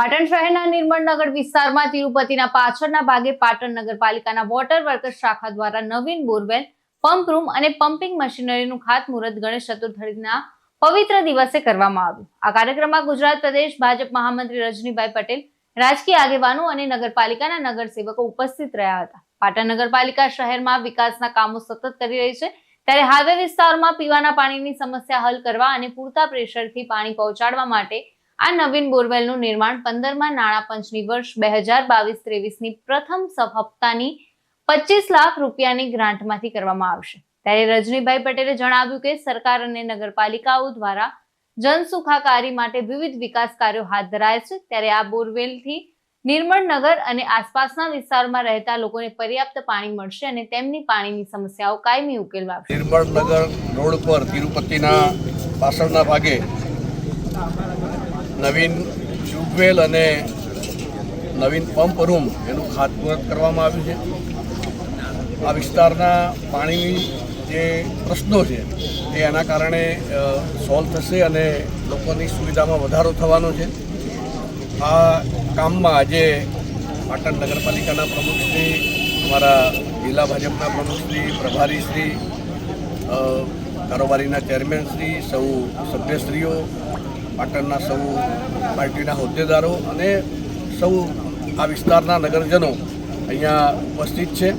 પાટણ શહેરના નિર્મળનગર વિસ્તારમાં તિરુપતિના પાછળના ભાગે પાટણ નગરપાલિકાના વોટર વર્કર્સ શાખા દ્વારા નવીન બોરવેલ પંપ રૂમ અને પમ્પિંગ મશીનરીનું ખાતમુહૂર્ત ગણેશ ચતુર્થીના પવિત્ર દિવસે કરવામાં આવ્યું. આ કાર્યક્રમમાં ગુજરાત પ્રદેશ ભાજપ મહામંત્રી રજનીભાઈ પટેલ, રાજકીય આગેવાનો અને નગરપાલિકાના નગરસેવકો ઉપસ્થિત રહ્યા હતા. પાટણ નગરપાલિકા શહેરમાં વિકાસના કામો સતત કરી રહી છે. ત્યારે હાઈવે વિસ્તારોમાં પીવાના પાણીની સમસ્યા હલ કરવા અને પૂરતા પ્રેશરથી પાણી પહોંચાડવા માટે આ નવીન બોરવેલનું નિર્માણ પંદરમાં નાણાં પંચની વર્ષ બે હજાર બાવીસ ત્રેવીસની પ્રથમ હપ્તાની પચીસ લાખ રૂપિયાની ગ્રાન્ટમાંથી કરવામાં આવશે. ત્યારે રજનીભાઈ પટેલે જણાવ્યું કે સરકાર અને નગરપાલિકાઓ દ્વારા જનસુખાકારી માટે વિવિધ વિકાસ કાર્યો હાથ ધરાય છે. ત્યારે આ બોરવેલથી નિર્મળ નગર અને આસપાસના વિસ્તારોમાં રહેતા લોકોને પર્યાપ્ત પાણી મળશે અને તેમની પાણીની સમસ્યાઓ કાયમી ઉકેલવા નિર્મળ નગર રોડ પર તિરુપતિના પાછળના ભાગે નવીન ટ્યુબવેલ અને નવીન પંપ રૂમ એનું ખાતમુહૂર્ત કરવામાં આવ્યું છે. આ વિસ્તારના પાણીની જે પ્રશ્નો છે એ એના કારણે સોલ્વ થશે અને લોકોની સુવિધામાં વધારો થવાનો છે. આ કામમાં આજે પાટણ નગરપાલિકાના પ્રમુખશ્રી, અમારા જિલ્લા ભાજપના પ્રમુખશ્રી, પ્રભારીશ્રી કારોબારીના ચેરમેનશ્રી, સૌ સભ્યશ્રીઓ પાટણના સૌ પાર્ટીના હોદ્દેદારો અને સૌ આ વિસ્તારના નગરજનો અહીંયા ઉપસ્થિત છે.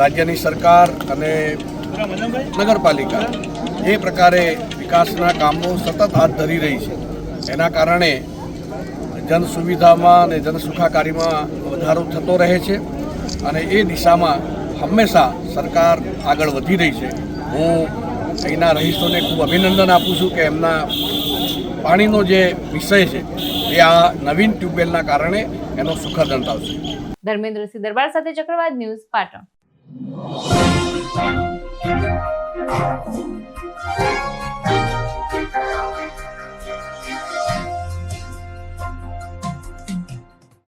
રાજ્યની સરકાર અને નગરપાલિકા જે પ્રકારે વિકાસના કામો સતત હાથ ધરી રહી છે. એના કારણે જન સુવિધામાં અને જન સુખાકારીમાં વધારો થતો રહે છે અને એ દિશામાં હંમેશા સરકાર આગળ વધી રહી છે. હું અહીંના રહીશોને ખૂબ અભિનંદન આપું છું કે એમના પાણીનો જે વિષય છે એ આ નવીન ટ્યુબવેલના કારણે એનો સુખદ અંત આવશે. ધર્મેન્દ્રસિંહ દરબાર સાથે ચક્રવાત ન્યૂઝ પાટણ.